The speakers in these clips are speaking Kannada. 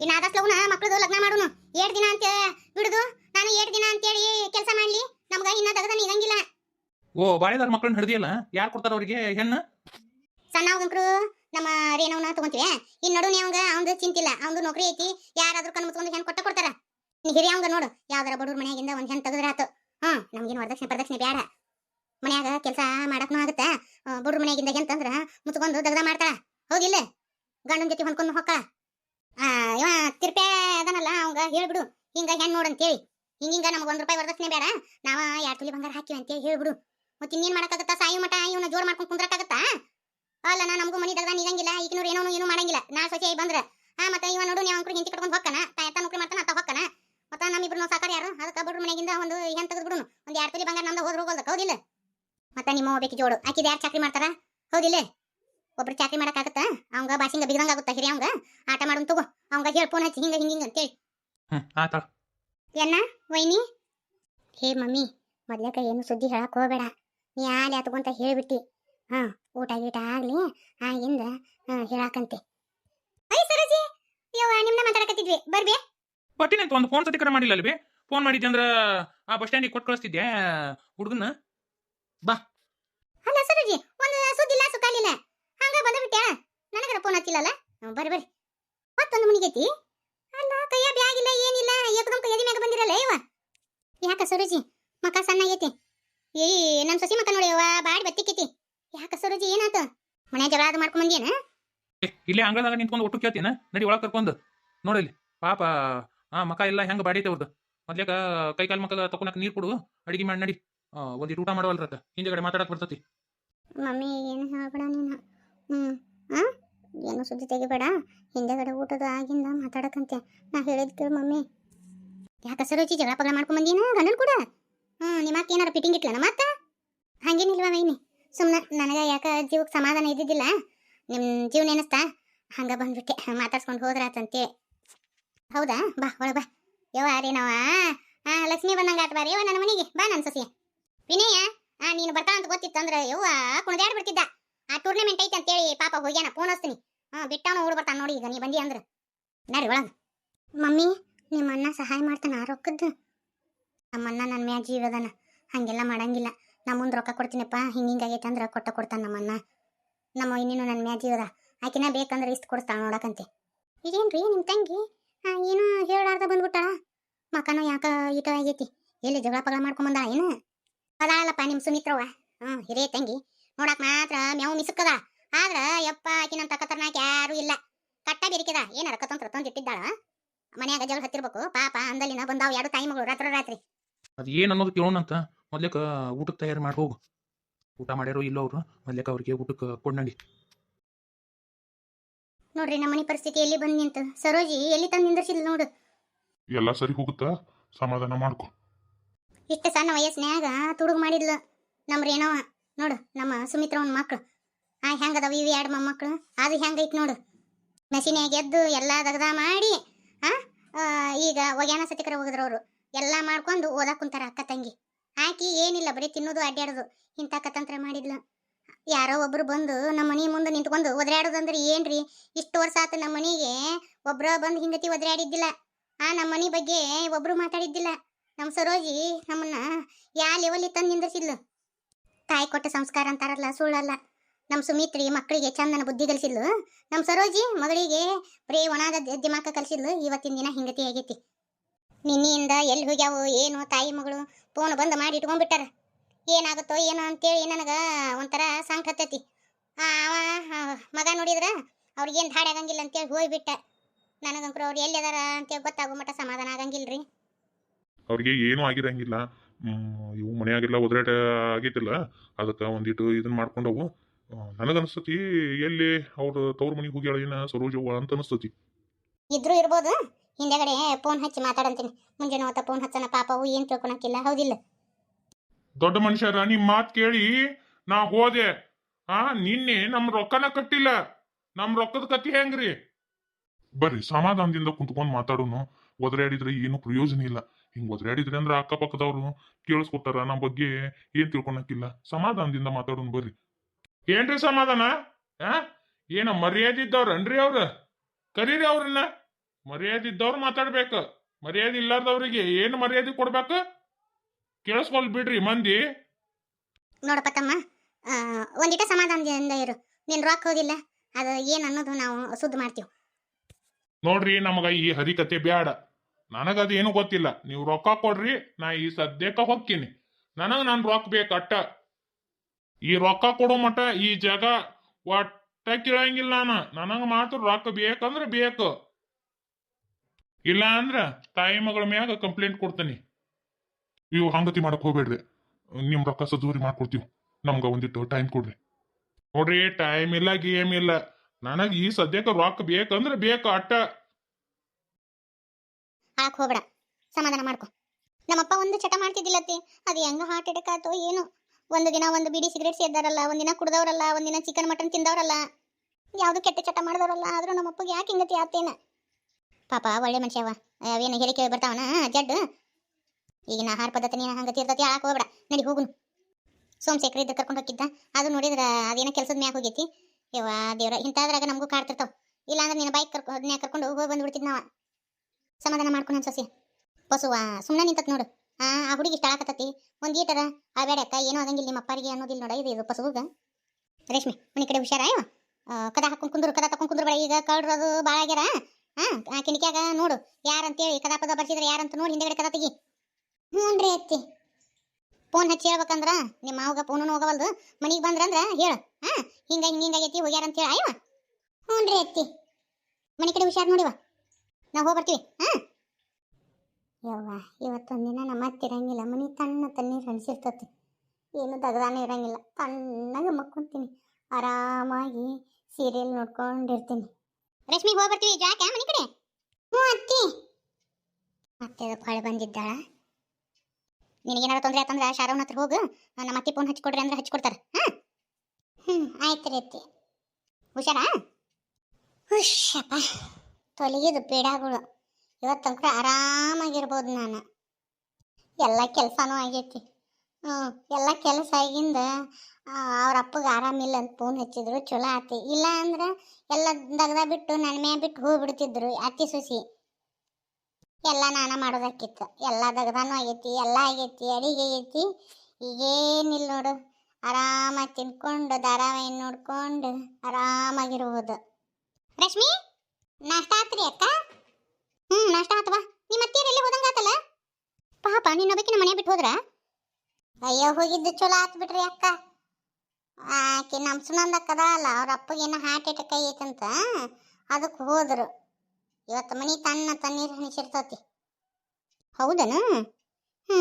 ಇನ್ನು ಆದಷ್ಟು ಲಗುನ ಮಕ್ಳದು ಲಗ್ನ ಮಾಡುನು. ಎರಡು ದಿನ ಅಂತ ಬಿಡುದು. ನಾನು ಎರಡು ದಿನ ಅಂತೇಳಿ ಕೆಲಸ ಮಾಡ್ಲಿ. ನಮ್ಗ ಇನ್ನ ತಗದ ಇರಂಗಿಲ್ಲ. ಓ ಬಾಳೆದಾರ ಮಕ್ಕಳನ್ನ ಹಿಡ್ದಿಯಲ್ಲ? ಯಾರು ಕೊಡ್ತಾರ ಅವ್ರಿಗೆ ಹೆಣ್ಣು? ಸಣ್ಣ ಹುಡುಗರು ನಮ್ಮ ರೇಣವನ್ನ ತಗೊಂತೀವಿ. ಇನ್ ನಡು ಅವಂಗ ಅವಂದು ಚಿಂತಿಲ್ಲ. ಅವಂದು ನೌಕರಿ ಐತಿ. ಯಾರಾದ್ರೂ ಕಣ್ಣು ಮುಚ್ಕೊಂಡು ಹೆಣ್ಣು ಕೊಟ್ಟ ಕೊಡ್ತಾರ. ಇನ್ ಹಿರಿಯವಂಗ ನೋಡು. ಯಾವ್ದಾರ ಬಡವ್ರ ಮನ್ಯಾಗಿಂದ ಒಂದ್ ಹೆಣ್ಣು ತೆಗೆದ್ರ ಆತು. ಹ್ಮ್ ನಮ್ಗೇನು ವರದಕ್ಷಿಣೆ ಪ್ರದಕ್ಷಿಣೆ ಬೇಡ ಮನ್ಯಾಗ ಕೆಲಸ ಮಾಡಕ್ನು ಆಗತ್ತ. ಬಡ್ರ ಮನ್ಯಾಗಿಂದ ಹೆಂತಂದ್ರ ಮುಚ್ಕೊಂಡು ದಗದ ಮಾಡ್ತಾಳ. ಹೌದಿಲ್ಲ ಗಂಡನ ಜೊತೆ ಹೊಂದ್ಕೊಂಡು ಹೊಕ್ಕ ಆ ಇವ ತಿರ್ಪೆ ಅದನಲ್ಲ, ಅವಂಗ ಹೇಳ್ಬಿಡು ಹಿಂಗ ಹೆಣ್ ನೋಡಂತೇಳಿ ಹಿಂಗಿಂಗ ನಮಗೆ ಒಂದು ರೂಪಾಯಿ ವರದಕ್ಷಿಣೆ ಬೇಡ. ನಾವ ಎರಡು ತುಲಿ ಬಂಗಾರ ಹಾಕಿವಿ ಅಂತೇಳಿ ಹೇಳ್ಬಿಡು ಮತ್ತೆ ಇನ್ನೇನ್ ಮಾಡಕ್ಕಾಗತ್ತ? ಸಾಯಿ ಮಠ, ಇವನ ಜೋರ್ ಮಾಡ್ಕೊಂಡು ಕುಂದ್ರಕ್ಕಾಗತ್ತಾ? ಅಲ್ಲ ನಾ ನಮಗೂ ಮನೆ ದಗದ ನೀಗಂಗಿಲ್ಲ ಈಗಿನವ್ರು ಏನೋ ಏನು ಮಾಡಂಗಿಲ್ಲ. ನಾ ಸೊಸೆ ಬಂದ್ರ. ಹಾ ಮತ್ತೆ ಇವ ನೋಡು, ನೀವು ಅಂಕರು ಹಿಂತಿ ಕಟ್ಕೊಂಡು ಹೋಗ್ಕನ ತಾಯತ್ತ ನೌಕರಿ ಮಾಡ್ತಾನ ಆತ ಹೋಗ್ಕನ ಮತ್ತೆ ನಮ್ಮಿಬ್ರು ಸಾಕಾರ ಯಾರು? ಅದಕ್ಕೆ ಬಿಡ್ರು ಮನೆಗಿಂದ ಒಂದು ಹೆಣ್ ತೆಗೆದು ಬಿಡುನು. ಒಂದು ಎರಡು ತುಲಿ ಬಂಗಾರ ನಮ್ದು ಹೋದ್ರ ಹೋಗೋದ ಹೌದಿಲ್ಲ? ಮತ್ತೆ ನಿಮ್ಮ ಬೇಕಿ ಜೋಡು ಆಕಿದ ಯಾರು ಚಾಕ್ರಿ ಮಾಡ್ತಾರ? ಹೌದಿಲ್ಲ? ಒಬ್ರು ಚಾಕ್ರಿ ಮಾಡಕ್ಕಾಗತ್ತ ಅವಂಗ ಬಾಸಿಂಗ ಬಿಗದಂಗ ಆಗುತ್ತ ಹಿರಿಯವಂಗ ಆಟ ಮಾಡೋನ್ ತಗೋ. ಅವಂಗ ಹೇಳಿ ಫೋನ್ ಹಚ್ಚಿ ಹಿಂಗ ಹಿಂಗಿಂಗ ಅಂತೇಳಿ. ಆತ ಎನ್ನ ವೈನಿ? ಹೇ ಮಮ್ಮಿ ಮೊದ್ಲಕ ಏನು ಸುದ್ದಿ ಹೇಳಕ್ ಹೋಗ್ಬೇಡ. ನೀ ಆಲೆ ಅತ್ಕೊಂತ ಹೇಳ್ಬಿಟ್ಟಿ. ಹಾ ಊಟ ಗೀಟ ಆಗ್ಲಿ ಆಗಿಂದ ಹೇಳಕಂತೆ. ಐ ಸರಜಿ ಯವ್ವ ನಿಮ್ನ ಮಾತಾಡಕತ್ತಿದ್ವಿ. ಬರ್ಬಿ. ಅಂತ ಒಂದು ಫೋನ್ ಸತಿ ಕರೆ ಮಾಡಿಲ್ಲ ಅಲ್ವೇ ಫೋನ್ ಮಾಡಿದ್ದೆ ಅಂದ್ರ ಆ ಬಸ್ ಸ್ಟ್ಯಾಂಡಿಗೆ ಕೊಟ್ಟು ಕಳಿಸ್ತಿದ್ದೆ ಹುಡುಗನ ಅಲ್ಲ ಸರಜಿ ಹಂಗ ಬಂದ್ಬಿಟ್ಟ್ಯಾ ನನಗರ ಫೋನ್ ಹಚ್ಚಿಲ್ಲಲ್ಲ? ಅಲ್ಲ ಬರ್ರಿ ಬರ್ರಿ. ಮತ್ತೊಂದು ಮುನಿಗೈತಿ. ಅಲ್ಲ ಕೈಯ ಬ್ಯಾಗ್ ಇಲ್ಲ ಏನಿಲ್ಲ. ಏಕದಮ್ ಕೈಯದಿ ಮ್ಯಾಗ ಬಂದಿರಲ್ಲ ಇವ. ಯಾಕ ಸರೋಜಿ? ಮಕ ಸಣ್ಣ ಆಗೈತಿ ಏ ನಮ್ ಸೊಸಿ ಮಕ ನೋಡಿ ಯವ್ವ ಬಾಡಿ ಬತ್ತಿಕೈತಿ ಯಾಕ ಸರೋಜಿ ಏನಾತ? ಮನೆ ಜಗಳ ಅದು ಮಾಡ್ಕೊಂಡ್ ಬಂದೇನ ಇಲ್ಲಿ ಅಂಗಳದಾಗ ನಿಂತ್ಕೊಂಡು ಒಟ್ಟು ಕೇಳ್ತೀನ ನಡಿ ಒಳಗೆ ಕರ್ಕೊಂಡು. ನೋಡಿಲ್ಲಿ ಪಾಪ ಆ ಮಕ ಎಲ್ಲ ಹೆಂಗೆ ಬಾಡೈತೆ ಅವ್ರದ್ದು ಮೊದ್ಲೇಕ ಕೈ ಕಾಲು ಮಕ್ಕ ತಕೊಳಕ್ ನೀರು ಕೊಡು. ಅಡಿಗೆ ಮಾಡಿ ನಡಿ. ಒಂದಿಟ್ಟು ಊಟ ಮಾಡವಲ್ರತ್ತ ಹಿಂದೆಗಡೆ ಮಾತಾಡಕ್ ಬರ್ತತಿ. ಮಮ್ಮಿ ಏನು ಹೇಳ್ಬೇಡ ನೀನು. ಹ್ಮ್. ಆ? ಏನು ಸುದ್ದಿ ತೆಗಿಬೇಡ. ಹಿಂದೆಗಡೆ ಊಟದ ಆಗಿಂದ ಮಾತಾಡಕಂತೆ ನಾ ಹೇಳಿದ್ ಕೇಳು ಮಮ್ಮಿ. ಯಾಕೆ ಸರೋಜಿ ಜಗಳ ಪಗಳ ಮಾಡ್ಕೊಂಬಂದೀನ ಗಂಡನ್ ಕೂಡ? ಹ್ಞೂ ನಿಮ್ಮ ಅಕ್ಕ ಏನಾರ ಫಿಟ್ಟಿಂಗ್ ಇಟ್ಲನ ಮತ್ತ ಹಂಗೇನಿಲ್ವಾ ವೈನಿ? ಸುಮ್ಮನೆ ನನಗೆ ಯಾಕ ಜೀವಕ್ಕೆ ಸಮಾಧಾನ ಇದ್ದಿದ್ದಿಲ್ಲ? ನಿಮ್ಮ ಜೀವ ನೆನಸ್ತಾ ಹಂಗ ಬಂದ್ಬಿಟ್ಟೆ. ಮಾತಾಡ್ಸ್ಕೊಂಡು ಹೋದ್ರಾತಂತೆ. ಹೌದಾ? ಬಾ ಒಳ ಬಾ. ಯವ್ವ ರೇನವ ಆ, ಲಕ್ಷ್ಮಿ ಬಂದಂಗ ಆತ ಬಾರಿ. ನನ್ನ ಮನೆಗೆ ಬಾ ನನ್ನ ಸೊಸಿ ವಿನಯ? ಆ, ನೀನು ಬರ್ತಾ ಅಂತ ಗೊತ್ತಿತ್ತು ಅಂದ್ರೆ ಯವ್ವ ಕುಣದಾಡ್ ಬಿಡ್ತಿದ್ದ ಆ ಟೂರ್ನಮೆಂಟ್ ಐತೆ ಅಂತೇಳಿ ಪಾಪ ಹೋಗ್ಯಾನ ಫೋನ್ ಹಚ್ತೀನಿ. ಹಾ, ಬಿಟ್ಟವನು ಓಡ್ ಬರ್ತಾನ ನೋಡಿ ಈಗ, ನೀ ಬಂದಿ ಅಂದ್ರ. ನಡಿ ಒಳಗ. ಮಮ್ಮಿ, ನಿಮ್ಮ ಅಣ್ಣ ಸಹಾಯ ಮಾಡ್ತಾನ ರೊಕ್ಕದ್ದು ನಮ್ಮಣ್ಣ ನನ್ನ ಮ್ಯಾ ಜೀವದನ ಹಂಗೆಲ್ಲ ಮಾಡಂಗಿಲ್ಲ. ನಾ ಮುಂದೆ ರೊಕ್ಕ ಕೊಡ್ತೀನಪ್ಪ, ಹಿಂಗೆ ಹಿಂಗಾಗೈತೆ ಅಂದ್ರೆ ಕೊಟ್ಟ ನಮ್ಮ ಅಣ್ಣ. ನಮ್ಮ ಇನ್ನೇನು ನನ್ನ ಮ್ಯಾ ಜೀವದ ಆಕಿನ ಬೇಕಂದ್ರೆ ಇಷ್ಟು ಕೊಡ್ತಾಳ ನೋಡಕಂತೆ ಇದೇನ್ರಿ ನಿಮ್ಮ ತಂಗಿ? ಏನೋ ಹೇಳಾರ್ದ ಬಂದ್ಬಿಟ್ಟಾಳ. ಮಕನೂ ಯಾಕೆ ಈಟ ಆಗೈತಿ? ಎಲ್ಲಿ ಜಗಳ ಪಗಳ ಮಾಡ್ಕೊಂಬಂದ ಏನು? ಅದಾಳಲ್ಲಪ್ಪ ನಿಮ್ಮ ಸುಮಿತ್ರವ್ವ. ಹ್ಞೂ ಹಿರಿಯ ತಂಗಿ. ನೋಡಕ್ ಮಾತ್ರ ಮೇವು ಮಿಸುಕದ ಆದ್ರ ಯಪ್ಪ ಆಕಿ ನಮ್ಮ ತಕ್ಕತರ್ನಾಕ ಯಾರು ಇಲ್ಲ. ಕಟ್ಟ ಏನ್ ಏನಾರ ಕತ್ತಂತ್ರ ತಂದಿಟ್ಟಿದ್ದಾಳ? ಮನ್ಯಾಗ ಜಗಳ ಹತ್ತಿರ್ಬೇಕು. ಪಾಪ ಅಂದಲಿನ ಬಂದಾವ್ ಎರಡು ತಾಯಿ ಮಗಳು ರಾತ್ರಿ ರಾತ್ರಿ. ಅದು ಏನು ಅನ್ನೋದು ಕೇಳೋಣಂತ. ಮೊದ್ಲಕ್ಕ ಊಟಕ್ಕೆ ತಯಾರು ಮಾಡಿ ಹೋಗು. ಊಟ ಮಾಡ್ಯಾರೋ ಇಲ್ಲೋ ಅವರು. ಮೊದ್ಲಕ್ಕ ಅವ್ರಿಗೆ ಊಟಕ್ಕೆ ಕೊಡ್ನಡಿ ನೋಡ್ರಿ ನಮ್ಮ ಮನೆ ಪರಿಸ್ಥಿತಿ ಎಲ್ಲಿ ಬಂದ್ ನಿಂತ? ಸರೋಜಿ ಎಲ್ಲಿ ತಂದು ನಿಂದ್ರಿಸಿಲ್ ನೋಡು. ಎಲ್ಲ ಸರಿ ಹೋಗುತ್ತಾ? ಸಮಾಧಾನ ಮಾಡ್ಕೊ. ಇಷ್ಟ ಸಣ್ಣ ವಯಸ್ಸಿನ್ಯಾಗ ತುಡುಗು ಮಾಡಿದ್ಲು. ನಮ್ರೇನೋ ನೋಡು, ನಮ್ಮ ಸುಮಿತ್ರವನ್ ಮಕ್ಳು. ಆ, ಹೆಂಗದವ ಇವು ಎರಡು ಮೊಮ್ಮಕ್ಳು? ಅದು ಹೆಂಗೈತ್ ನೋಡು. ಮೆಷಿನ್ಯಾಗ ಎದ್ದು ಎಲ್ಲ ದಗದ ಮಾಡಿ, ಆ ಈಗ ಒಗ್ಯಾನ ಸತಿಕರ ಅವರು ಎಲ್ಲ ಮಾಡ್ಕೊಂಡು ಓದಾಕ್ ಕುಂತಾರ ಅಕ್ಕ ತಂಗಿ. ಆಕಿ ಏನಿಲ್ಲ, ಬರೀ ತಿನ್ನೋದು ಅಡ್ಡಾಡೋದು ಇಂಥ ಕತಂತ್ರ ಮಾಡಿದ್ಲು. ಯಾರೋ ಒಬ್ರು ಬಂದು ನಮ್ಮ ಮನೆ ಮುಂದೆ ನಿಂತ್ಕೊಂಡು ಒದ್ರಾಡೋದಂದ್ರೆ ಏನ್ರಿ? ಇಷ್ಟು ವರ್ಷ ಆತು ನಮ್ಮ ಮನಿಗೆ ಒಬ್ರ ಬಂದು ಹಿಂಗತಿ ಒದ್ರಾಡಿದ್ದಿಲ್ಲ ಆ, ನಮ್ಮ ಮನೆ ಬಗ್ಗೆ ಒಬ್ರು ಮಾತಾಡಿದ್ದಿಲ್ಲ. ನಮ್ಮ ಸರೋಜಿ ನಮ್ಮನ್ನ ಯಾವ ಲೆವೆಲ್ ತಂದು ನಿಂದ್ರಿಸಿದ್ಲು. ತಾಯಿ ಕೊಟ್ಟ ಸಂಸ್ಕಾರ ಅಂತಾರಲ್ಲ, ಸುಳ್ಳಲ್ಲ. ನಮ್ಮ ಸುಮಿತ್ರಿ ಮಕ್ಕಳಿಗೆ ಚಂದನ ಬುದ್ಧಿ ಕಲಿಸಿದ್ಲು ನಮ್ಮ ಸರೋಜಿ ಮಗಳಿಗೆ ಬರೀ ಒಣದ ದಿಮಾಕ ಕಲಿಸಿದ್ಲು. ಇವತ್ತಿನ ದಿನ ಹಿಂಗತಿ ಆಗೈತಿ. ನಿನ್ನೆಯಿಂದ ಎಲ್ಲಿ ಹೋಗ್ಯಾವು ಏನು ತಾಯಿ ಮಗಳು ಫೋನ್ ಬಂದ್ ಮಾಡಿ ಇಟ್ಕೊಂಡ್ಬಿಟ್ಟಾರ. ಏನಾಗುತ್ತೋ ಏನೋ ಅಂತೇಳಿ ನನಗೆ ಒಂಥರ ಸಾಂಗ್ ಹತ್ತೈತಿ. ಅವ ಮಗ ನೋಡಿದ್ರ ಅವ್ರಿಗೇನು ಧಾಡಿ ಆಗಂಗಿಲ್ಲ ಅಂತೇಳಿ ಹೋಗ್ಬಿಟ್ಟ. ನನಗಂಕ್ರು ಅವ್ರು ಎಲ್ಲಿದಾರ ಅಂತೇಳಿ ಗೊತ್ತಾಗೋ ಮಟ್ಟ ಸಮಾಧಾನ ಆಗಂಗಿಲ್ಲ ರೀ ಅವ್ರಿಗೆ ಏನೂ ಆಗಿರಂಗಿಲ್ಲ. ಇವು ಮನೆಯಾಗೆಲ್ಲ ಒದರಾಟ ಆಗಿದ್ದಿಲ್ಲ. ಅದಕ್ಕೆ ಒಂದಿಟ್ಟು ಇದನ್ನ ಮಾಡ್ಕೊಂಡವು. ನನಗನ್ಸ್ತತಿ ಎಲ್ಲಿ ಅವ್ರ ತವ್ರ ಮನೆಗೆ ಹೋಗ್ಯಾಳ ಏನ ಸರೋಜವ್ವ ಅಂತ ಅನಿಸ್ತತಿ ಇದ್ರು ಇರ್ಬೋದು. ಹಿಂದೆಗಡೆ ಫೋನ್ ಹಚ್ಚಿ ಮಾತಾಡಂತೀನಿ. ಮುಂಜಾನೆ ಹೊತ್ತ ಫೋನ್ ಹಚ್ಚನ ಪಾಪವು ಏನ್ ತಿಳ್ಕೊಳಕಿಲ್ಲ ಹೌದಿಲ್ಲ. ದೊಡ್ಡ ಮನುಷ್ಯರ ನಿಮ್ ಮಾತ್ ಕೇಳಿ ನಾ ಹೋದೆ. ಆ ನಿನ್ನೆ ನಮ್ ರೊಕ್ಕನ ಕಟ್ಟಿಲ್ಲ. ನಮ್ ರೊಕ್ಕದ ಕತಿ ಹೆಂಗ್ರಿ? ಬರ್ರಿ ಸಮಾಧಾನದಿಂದ ಕುಂತ್ಕೊಂಡು ಮಾತಾಡೋನು. ಒದರಾಡಿದ್ರೆ ಏನು ಪ್ರಯೋಜನ ಇಲ್ಲ. ಹಿಂಗ್ ಒದರಾಡಿದ್ರೆ ಅಂದ್ರೆ ಅಕ್ಕಪಕ್ಕದವ್ರು ಕೇಳಿಸ್ಕೊತಾರ ನಮ್ಮ ಬಗ್ಗೆ ಏನ್ ತಿಳ್ಕೊಳಕಿಲ್ಲ ಸಮಾಧಾನದಿಂದ ಮಾತಾಡೋಣ ಬರ್ರಿ. ಏನ್ರಿ ಸಮಾಧಾನ? ಆ? ಏನ ಮರ್ಯಾದೆ ಇದ್ದವ್ರನ್ರಿ ಅವ್ರ? ಕರೀರಿ ಅವ್ರನ್ನ. ಮರ್ಯಾದೆ ಇದ್ದವ್ರು ಮಾತಾಡ್ಬೇಕು. ಮರ್ಯಾದೆ ಇಲ್ಲಾರ್ದವ್ರಿಗೆ ಏನು ಮರ್ಯಾದೆ ಕೊಡ್ಬೇಕು? ಕೇಳಿಸ್ಕೊಲ್ ಬಿಡ್ರಿ ಮಂದಿ. ನೋಡಪ್ಪ ತಮ್ಮ ಒಂದಿಟ ಸಮಾಧಾನದಿಂದ ಇರು. ನೀನ್ ರೊಕ್ಕ ಹೋಗಿಲ್ಲ. ಅದು ಏನು ಅನ್ನೋದು ನಾವು ಸುದ್ದಿ ಮಾಡ್ತೀವಿ. ನೋಡ್ರಿ ನಮಗ ಈ ಹರಿಕತೆ ಬ್ಯಾಡ. ನನಗದು ಏನು ಗೊತ್ತಿಲ್ಲ. ನೀವು ರೊಕ್ಕ ಕೊಡ್ರಿ, ನಾ ಈ ಸದ್ಯಕ್ಕೆ ಹೋಗ್ತೀನಿ. ನನಗೆ ನಾನು ರೊಕ್ಕ ಬೇಕು ಅಟ್ಟ. ಈ ರೊಕ್ಕ ಕೊಡೋ ಮಟ ಈ ಜಾಗ ಒಟ್ಟ ಕೇಳಂಗಿಲ್ಲ ನಾನು. ನನಗೆ ಮಾತ್ರ ರೊಕ್ಕ ಬೇಕಂದ್ರ ಬೇಕು. ಇಲ್ಲ ಅಂದ್ರ ತಾಯಿ ಮಗಳ ಮ್ಯಾಗ ಕಂಪ್ಲೇಂಟ್ ಕೊಡ್ತೀನಿ. ಇವು ಹಂಗತಿ ಮಾಡಕ್ ಹೋಗ್ಬೇಡ್ರಿ. ನಿಮ್ ರೊಕ್ಕ ಸದೂರಿ ಮಾಡ್ಕೊಡ್ತೀವಿ. ನಮ್ಗೆ ಒಂದಿಟ್ಟು ಟೈಮ್ ಕೊಡ್ರಿ. ನೋಡ್ರಿ ಟೈಮ್ ಇಲ್ಲ ಗೇಮ್ ಇಲ್ಲ. ನನಗೆ ಈ ಸದ್ಯಕ್ಕೆ ರೊಕ್ಕ ಬೇಕಂದ್ರ ಬೇಕು ಅಟ್ಟ. ಹಾಕ್ ಹೋಗ್ಬೇಡ. ಸಮಾಧಾನ ಮಾಡ್ಕೊ. ನಮ್ಮಪ್ಪ ಒಂದು ಚಟ ಮಾಡ್ತಿದ್ದಿಲ್ಲತ್ತಿ. ಅದು ಹೆಂಗ ಹಾರ್ಟ್ ಅಟ್ಯಾಕ್ ಆತೋ ಏನು. ಒಂದು ದಿನ ಒಂದು ಬಿಡಿ ಸಿಗರೇಟ್ ಸೇದ್ದಾರಲ್ಲ ಒಂದಿನ ಕುಡ್ದವ್ರಲ್ಲ ಒಂದಿನ ಚಿಕನ್ ಮಟನ್ ತಿಂದವ್ರಲ್ಲ. ಯಾವುದು ಕೆಟ್ಟ ಚಟ ಮಾಡಿದವ್ರಲ್ಲ, ಆದ್ರೂ ನಮ್ಮಪ್ಪಗೆ ಯಾಕೆ ಹಿಂಗತಿ ಆತೇನ? ಪಾಪ ಒಳ್ಳೆ ಮನುಷ್ಯವ ಅವೇನು ಹೇಳಿಕೆ ಬರ್ತಾವನ ಜಡ್ ಈಗಿನ ಆಹಾರ ಪದ್ಧತಿ ನೀನು ಹಂಗತಿ ಇರ್ತತಿ ಹಾಕ್ ಹೋಗ್ಬೇಡ. ನಡಿ ಹೋಗುನು ಸೋಮಶೇಖರ ಇದ್ದ ಕರ್ಕೊಂಡು ಹೋಗಿದ್ದ. ಅದು ನೋಡಿದ್ರ ಅದೇನೋ ಕೆಲಸದ ಮ್ಯಾಗ ಹೋಗೈತಿ. ಯವ್ವ ದೇವ್ರ, ಇಂಥದ್ರಾಗ ನಮಗೂ ಕಾಡ್ತಿರ್ತಾವ. ಇಲ್ಲಾಂದ್ರೆ ನಿನ್ನ ಬೈಕ್ ಕರ್ಕೊ ಕರ್ಕೊಂಡು ಹೋಗಿ ಬಂದ್ಬಿಡ್ತಿದ್ ನಾವ ಸಮಾಧಾನ ಮಾಡ್ಕೊಂಡು ಸಸಿ ಬಸುವ ಸುಮ್ಮನೆ ನಿಂತತ್ ನೋಡು. ಆ ಹುಡುಗಿ ಇಷ್ಟ ಆಕತ್ತತಿ ಒಂದ್ ಈಟರ ಆ ಬೇಡಕ್ಕ ಏನೋ ಅದಂಗಿಲ್ಲ ನಿಮ್ಮ ಅಪ್ಪರಿಗೆ ಅನ್ನೋದಿಲ್ಲ ನೋಡ ಇದು ಇದು ಪಸುಗ ರೇಷ್ಮೆ ಮನೆ ಕಡೆ ಹುಷಾರ ಇವ ಆ, ಕದ ಹಾಕೊಂಡ್ ಕುಂದ್ರು ಕದ ತಕೊಂಡ್ ಕುಂದ್ರು ಬೇಡ ಈಗ ಕಳ್ರದು ಭಾಳ ಆಗ್ಯಾರ. ಹಾ ಕಿಣಿಕ್ಯಾಗ ನೋಡು ಯಾರಂತೇಳಿ ಕದ ಪದ ಬರ್ಸಿದ್ರೆ ಯಾರಂತ ನೋಡಿ ಹಿಂದೆಗಡೆ ಕದ ತೆಗಿ. ಹ್ಞೂನ್ರಿ ಅತ್ತಿ. ಫೋನ್ ಹಚ್ಚಿ ಹೇಳ್ಬೇಕಂದ್ರ ನಿಮ್ಮ ಮಾವಗ ಫೋನು ಹೋಗವಲ್ದು. ಮನಿಗೆ ಬಂದ್ರಂದ್ರ ಹೇಳು ಹಾ ಹಿಂಗ ಹಿಂಗ ಹಿಂಗಾಗೈತಿ ಹೋಗ್ಯಾರ ಅಂತ ಹೇಳಿ ಆಯ್ವ ಹ್ಞೂನ್ರಿ ಅತ್ತಿ. ಮನೆ ಕಡೆ ಹುಷಾರ್ ನೋಡಿವ. ನಾವು ಹೋಗ್ಬರ್ತೀವಿ. ಯವ್ವ ಇವತ್ತೊಂದು ದಿನ ನಮ್ಮ ಅತ್ತಿರಂಗಿಲ್ಲ ಮನೆ ತಣ್ಣ ತಣ್ಣೀರು ಅನಿಸಿರ್ತತಿ ಏನು ದಗದಾನ ಇರಂಗಿಲ್ಲ. ತಣ್ಣಗೆ ಮಕ್ಕೊಂತೀನಿ. ಆರಾಮಾಗಿ ಸೀರಿಯಲ್ ನೋಡ್ಕೊಂಡಿರ್ತೀನಿ. ರಶ್ಮಿ, ಹೋಗ್ಬರ್ತೀವಿ. ಜಾಕ ಮನೆ ಕಡೆ? ಹ್ಞೂ, ಅತ್ತಿ. ಮತ್ತೆ ಹೊಳೆ ಬಂದಿದ್ದಾಳ? ನಿನಗೇನಾರ ತೊಂದರೆ ಆತಂದ್ರೆ ಶಾರವನ ಹತ್ರ ಹೋಗು. ನಮ್ಮ ಅತ್ತಿ ಫೋನ್ ಹಚ್ಕೊಡ್ರಿ ಅಂದ್ರೆ ಹಚ್ಕೊಡ್ತಾರೆ. ಹಾಂ? ಹ್ಞೂ ಆಯ್ತು ರೀ ಅತ್ತಿ. ಹುಷಾರಾ? ಹುಷಪ್ಪ. ತೊಲಗಿದು ಪೀಡಾಗಳು. ಇವತ್ತಂಕ್ರ ಆರಾಮಾಗಿರ್ಬೋದು ನಾನು. ಎಲ್ಲ ಕೆಲಸನೂ ಆಗೈತಿ. ಹ್ಞೂ, ಎಲ್ಲ ಕೆಲಸ ಆಗಿಂದ ಅವ್ರ ಅಪ್ಪಗೆ ಆರಾಮಿಲ್ಲ ಅಂತ ಫೋನ್ ಹಚ್ಚಿದ್ರು, ಚಲೋ ಆತಿ. ಇಲ್ಲ ಅಂದ್ರೆ ಎಲ್ಲ ದಗ್ದ ಬಿಟ್ಟು ನನ್ನ ಮೇಲೆ ಬಿಟ್ಟು ಹೋಗ್ಬಿಡ್ತಿದ್ರು ಅತ್ತಿ ಸುಸಿ. ಎಲ್ಲ ನಾನ ಮಾಡೋದಕ್ಕಿತ್ತು. ಎಲ್ಲ ದಗ್ದಾನು ಆಗೈತಿ, ಎಲ್ಲ ಆಗೈತಿ, ಅಡಿಗೆ ಆಗೈತಿ. ಈಗೇನಿಲ್ಲ ನೋಡು. ಆರಾಮಾಗಿ ತಿನ್ಕೊಂಡು, ಧಾರಾವಾಹಿ ನೋಡ್ಕೊಂಡು, ಆರಾಮಾಗಿರ್ಬೋದು. ರಶ್ಮಿ? ನಾಷ್ಟ ಆತ್ರಿ ಅಕ್ಕ? ಹ್ಮ್, ನಾಷ್ಟ ಆತವಾ ನಿಮ್ಮ ಅತ್ತಿಯರ್ ಎಲ್ಲಿ ಹೋದಂಗಾತಲ್ಲ ಪಾಪ ನಿನ್ನ ಬೇಕಿನ ಮನೆ ಬಿಟ್ಟು ಹೋದ್ರ? ಅಯ್ಯೋ, ಹೋಗಿದ್ದು ಚಲೋ ಆತ್ ಬಿಡ್ರಿ ಅಕ್ಕ. ಆಕೆ ನಮ್ಮ ಸುನಂದ ಅಕ್ಕದ ಅಲ್ಲ, ಅವ್ರ ಅಪ್ಪಗೇನ ಹಾರ್ಟ್ ಅಟ್ಯಾಕ್ ಐತಂತ ಅದಕ್ಕೆ ಹೋದ್ರು. ಇವತ್ತು ಮನಿ ತನ್ನ ತಣ್ಣೀರು ಹಣಿಸಿರ್ತತಿ ಹೌದನು? ಹ್ಞೂ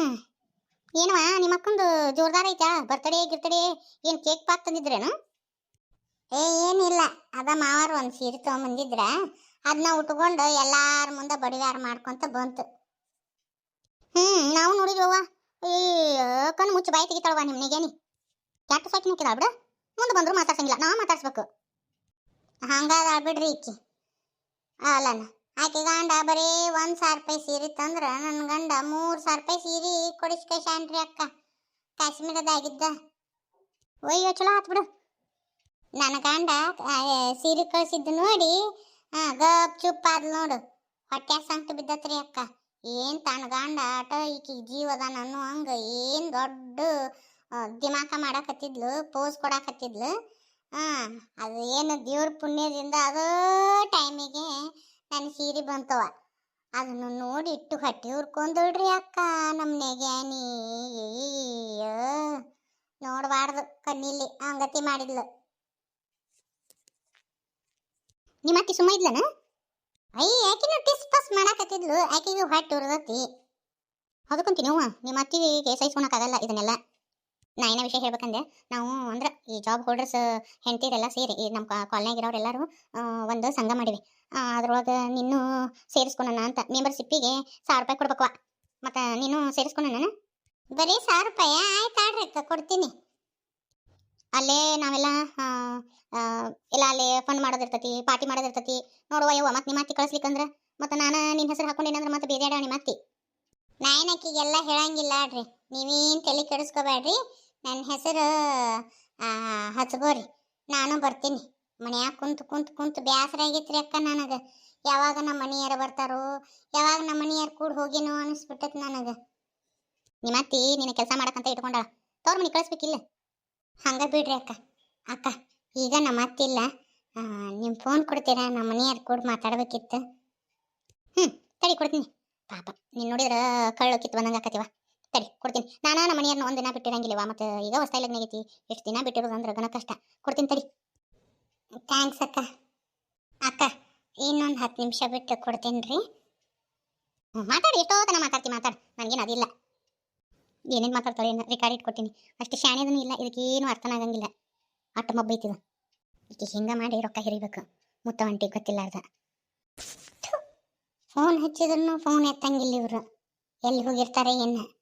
ಏನವ ನಿಮ್ಮ ಅಕ್ಕಂದು ಜೋರ್ದಾರ ಐತಾ ಬರ್ತಡೇ, ಗಿರ್ತಡೇ, ಏನು ಕೇಕ್ ಪಾಕ್ ತಂದಿದ್ರೇನು? ಏ, ಏನಿಲ್ಲ. ಅದ ಮಾವಾರ ಒಂದು ಸೀರೆ ತೊಗೊಂಬಂದಿದ್ರ. ಅದನ್ನ ಉಟ್ಕೊಂಡು ಎಲ್ಲಾರ ಮುಂದೆ ಬಡಿವಾರ ಮಾಡ್ಕೊಂತ ಬಂತು. ಹ್ಮ್, ನಾವು ನೋಡಿದ್ವವ್ವ ಈ ಕಣ್ಣು ಮುಚ್ಚಿ ಬಾಯಿ ತೆಗಿತಾಳವ ನಿಮ್ನಿಗೇನಿ ಕೆಟ್ಟ ಸಾಕಿ ನಿಂತಿದಾಳ ಬಿಡ. ಮುಂದೆ ಬಂದ್ರು ಮಾತಾಡ್ಸಂಗಿಲ್ಲ. ನಾವು ಮಾತಾಡ್ಸ್ಬೇಕು. ಹಂಗಾದ ಬಿಡ್ರಿ ಈಕಿ. ಅಲ್ಲನ. ಆಕೆ ಗಂಡ ಬರೀ ಒಂದ್ ಸಾವಿರ ರೂಪಾಯಿ ಸೀರೆ ತಂದ್ರ ನನ್ನ ಗಂಡ ಮೂರ್ ಸಾವಿರ ರೂಪಾಯಿ ಸೀರೆ ಕೊಡಿಸ್ ಕೈಸಾನ್ರಿ ಅಕ್ಕ. ಕಾಶ್ಮೀರದಾಗಿದ್ದ. ಒಯ್ಯೋ ಚಲೋ ಆತ್ ಬಿಡು. ನನ್ನ ಗಂಡ ಸೀರೆ ಕಳ್ಸಿದ್ದು ನೋಡಿ. ಗಪ್ ಚುಪ್ ಆದ್ ನೋಡು. ಹೊಟ್ಟೆ ಸಂಕಟ ಬಿದ್ದತ್ರಿ ಅಕ್ಕ. ಏನು ತನ್ನ ಗಂಡ ಆಟ, ಈಕಿ ಜೀವದ ನಾನು ಹಂಗ ಏನು ದೊಡ್ಡ ದಿಮಾಕ ಮಾಡಾಕತ್ತಿದ್ಲು ಪೋಸ್ ಕೊಡಕತ್ತಿದ್ಲು. ಆ, ಅದು ಏನು ದೇವ್ರ ಪುಣ್ಯದಿಂದ ಅದು ಟೈಮಿಗೆ ನನ್ನ ಸೀರೆ ಬಂತವ. ಅದನ್ನು ನೋಡಿ ಇಟ್ಟು ಹೊಟ್ಟೆ ಹುರ್ಕೊಂದಳ್ರಿ ಅಕ್ಕ ನಮ್ಮ ನೆಗ್ಯಾನಿ. ಅಯ್ಯೋ. ನೋಡಬಾರ್ದು ಕಣ್ಣಿಲ್ಲಿ ಅಂಗತಿ ಮಾಡಿದ್ಲು. ನಿಮ್ಮ ಅತ್ತಿ ಸುಮ್ಮ ಇದ್ಲನ? ಅಯ್ಯ ಯಾಕಿನ ಟಿಸ್ ಪಸ್ ಮಾಡಾಕತ್ತಿದ್ಲು? ಆಕೆಗೆ ಹೊಟ್ಟೆ ಉರ್ದತಿ? ಅದಕ್ಕಂತೀನಿ ಅವ್ವ, ನಿಮ್ಮ ಅತ್ತಿಗೆ ಸಹಿಸ್ಕೊಳಕ್ಕಾಗಲ್ಲ ಇದನ್ನೆಲ್ಲ. ನಾ ಏನೋ ವಿಷಯ ಹೇಳ್ಬೇಕಂದೆ? ನಾವು ಅಂದ್ರೆ ಈ ಜಾಬ್ ಹೋಲ್ಡರ್ಸ್ ಹೆಂಡತಿರೆಲ್ಲ ಸೇರಿ, ಈ ನಮ್ಮ ಕಾಲನ್ಯಾಗ ಇರೋರೆಲ್ಲರೂ ಒಂದು ಸಂಘ ಮಾಡಿವಿ. ಅದ್ರೊಳಗೆ ನಿನ್ನೂ ಸೇರಿಸ್ಕೊಳಣ ಅಂತ ಮೆಂಬರ್ಶಿಪ್ಪಿಗೆ ಸಾವಿರ ರೂಪಾಯಿ ಕೊಡ್ಬೇಕವ ಮತ್ತು ನೀನು ಸೇರಿಸ್ಕೊಳಣ ಬರೀ ಸಾವಿರ ರೂಪಾಯಿ? ಆಯ್ತು ಆಡ್ರಿ ಕೊಡ್ತೀನಿ. ಅಲ್ಲೇ ನಾವೆಲ್ಲ ಎಲ್ಲ ಅಲ್ಲೇ ಫಂಡ್ ಮಾಡೋದಿರ್ತತಿ ಪಾರ್ಟಿ ಮಾಡೋದಿರ್ತತಿ ನೋಡುವ ಯವ್ವ, ಮತ್ತೆ ನಿಮ್ಮ ಅತ್ತಿ ಕಳಿಸ್ಲಿಕ್ಕಂದ್ರೆ, ಮತ್ತೆ ನಾನು ನಿನ್ನ ಹೆಸರು ಹಾಕೊಂಡೇನಂದ್ರೆ ಮತ್ತೆ ಬೇಜಾಡ ನಿಮ್ಮ ಅತ್ತಿ ನಾಯನಕ್ಕಿಗೆಲ್ಲ ಹೇಳಂಗಿಲ್ಲ ಅಡ್ರಿ ನೀವೇನು ತಲೆ ಕೆಡಿಸ್ಕೋಬೇಡ್ರಿ ನನ್ನ ಹೆಸರು ಹಚ್ಕೋರಿ ನಾನು ಬರ್ತೀನಿ. ಮನ್ಯಾಗ ಕುಂತು ಕುಂತು ಕುಂತು ಬೇಸರ ಆಗೈತ್ರಿ ಅಕ್ಕ ನನಗೆ. ಯಾವಾಗ ನಮ್ಮ ಮನೆಯರು ಬರ್ತಾರೋ, ಯಾವಾಗ ನಮ್ಮ ಮನೆಯರು ಕೂಡ ಹೋಗಿನೋ ಅನಿಸ್ಬಿಟ್ಟತ್ ನನಗೆ. ನಿಮ್ಮ ಅತ್ತಿ ನಿನ್ನ ಕೆಲಸ ಮಾಡಕ್ಕಂತ ಇಟ್ಕೊಂಡಾಳ. ತವ್ರ ಮನೆ ಕಳಿಸ್ಬೇಕಿಲ್ಲ. ಹಂಗ ಬಿಡ್ರಿ ಅಕ್ಕ. ಅಕ್ಕ, ಈಗ ನಮ್ಮ ಅತ್ತಿಲ್ಲ ನಿಮ್ಮ ಫೋನ್ ಕೊಡ್ತೀರಾ? ನಮ್ಮ ಮನೆಯವ್ರ ಕೂಡ ಮಾತಾಡ್ಬೇಕಿತ್ತು. ಹ್ಞೂ ತಡಿ ಕೊಡ್ತೀನಿ. ಪಾಪ, ನೀನು ನೋಡಿದ್ರೆ ಕಳ್ಳು ಕಿತ್ತು ಬಂದಂಗೆ ಆಕತಿವ ತಡಿ ಕೊಡ್ತೀನಿ. ನಾನು ನಮ್ಮ ಮನೆಯವ್ರನ್ನ ಒಂದು ದಿನ ಬಿಟ್ಟಿರಂಗಿಲ್ಲವ ಮತ್ತು ಈಗ ಹೊಸ ಲಗ್ನಾಗೈತಿ ಎಷ್ಟು ದಿನ ಬಿಟ್ಟಿರೋದು ಅಂದ್ರೆ ಗನ ಕಷ್ಟ. ಕೊಡ್ತೀನಿ ತಡಿ. ಥ್ಯಾಂಕ್ಸ್ ಅಕ್ಕ. ಅಕ್ಕ, ಇನ್ನೊಂದು ಹತ್ತು ನಿಮಿಷ ಬಿಟ್ಟು ಕೊಡ್ತೀನಿ ರೀ ಮಾತಾಡಿ, ಎಷ್ಟೋ ತನ ಮಾತಾಡ್ತೀನಿ ಮಾತಾಡಿ. ನನಗೇನು ಅದಿಲ್ಲ. ಏನೇನು ಮಾತಾಡ್ತಾಳೆ ಏನು ರೆಕಾರ್ಡ್ ಇಟ್ಕೊಡ್ತೀನಿ ಅಷ್ಟು ಶಾಣೆದೂ ಇಲ್ಲ ಇದಕ್ಕೇನು ಅರ್ಥನ ಆಗಂಗಿಲ್ಲ. ಅಟ್ಟು ಮಬ್ಬೈತಿದ ಈಕೆ ಹಿಂಗೆ ಮಾಡಿ ರೊಕ್ಕ ಹಿರಿಬೇಕು. ಮುತ್ತ ಹೊಂಟಿ ಗೊತ್ತಿಲ್ಲಾರ್ದ. ಫೋನ್ ಹಚ್ಚಿದ್ರು ಫೋನ್ ಎತ್ತಂಗಿಲ್ಲ ಇವರು. ಎಲ್ಲಿ ಹೋಗಿರ್ತಾರೆ ಏನು?